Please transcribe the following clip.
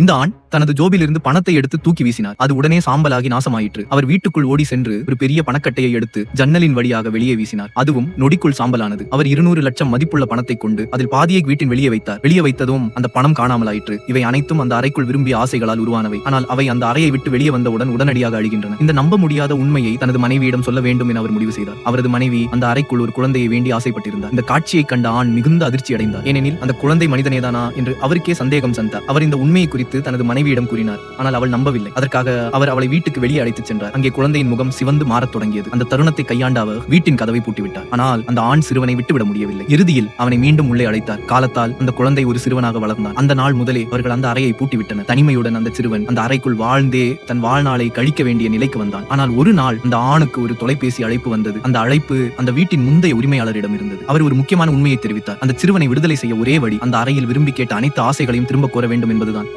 இந்த ஆண் தனது ஜோபிலிருந்து பணத்தை எடுத்து தூக்கி வீசினார். அது உடனே சாம்பலாகி நாசமாயிற்று. அவர் வீட்டுக்குள் ஓடி சென்று ஒரு பெரிய பணக்கட்டையை எடுத்து ஜன்னலின் வழியாக வெளியே வீசினார். அதுவும் நொடிக்குள் சாம்பலானது. அவர் இருநூறு லட்சம் மதிப்புள்ள பணத்தை கொண்டு அதில் பாதியை வீட்டின் வெளியே வைத்தார். வெளியே வைத்ததும் அந்த பணம் காணாமலாயிற்று. இவை அனைத்தும் அந்த அறைக்குள் விரும்பிய ஆசைகளால் உருவானவை. ஆனால் அவை அந்த அறையை விட்டு வெளியே வந்தவுடன் உடனடியாக அழிகின்றன. இந்த நம்ப முடியாத உண்மையை தனது மனைவியிடம் சொல்ல வேண்டும் என அவர் முடிவு செய்தார். அவரது மனைவி அந்த அறைக்குள் ஒரு குழந்தையை வேண்டி ஆசைப்பட்டிருந்தார். இந்த காட்சியை கண்ட ஆண் மிகுந்த அதிர்ச்சி அடைந்தார் ஏனெனில் அந்த குழந்தை மனிதனேதானா என்று அவருக்கே சந்தேகம் சந்தார். அவர் இந்த உண்மையை குறித்து தனது மனைவியிடம் கூறினார். ஆனால் அவள் நம்பவில்லை. அதற்காக அவர் அவளை வீட்டுக்கு வெளியே அழைத்துச் சென்றார். அங்கே குழந்தையின் முகம் சிவந்து மாறத் தொடங்கியது. அந்த தருணத்தை கையாண்ட அவர் வீட்டின் கதவை பூட்டிவிட்டார். ஆனால் அந்த ஆண் சிறுவனை விட்டுவிட முடியவில்லை. இறுதியில் அவனை மீண்டும் உள்ளே அழைத்தார். காலத்தால் அந்த குழந்தை ஒரு சிறுவனாக வளர்ந்தான். அந்த நாள் முதலே அவர்கள் அந்த அறையை பூட்டிவிட்டனர். தனிமையுடன் அந்த சிறுவன் அந்த அறைக்குள் வாழ்ந்தே தன் வாழ்நாளை கழிக்க வேண்டிய நிலைக்கு வந்தான். ஆனால் ஒரு நாள் அந்த ஆணுக்கு ஒரு தொலைபேசி அழைப்பு வந்தது. அந்த அழைப்பு அந்த வீட்டின் முந்தைய உரிமையாளரிடம் இருந்தது. அவர் ஒரு முக்கியமான உண்மையை தெரிவித்தார். அந்த சிறுவனை விடுதலை செய்ய ஒரே வழி அந்த அறையில் விரும்பி கேட்ட அனைத்து ஆசைகளையும் திரும்ப கோர வேண்டும் என்பதுதான்.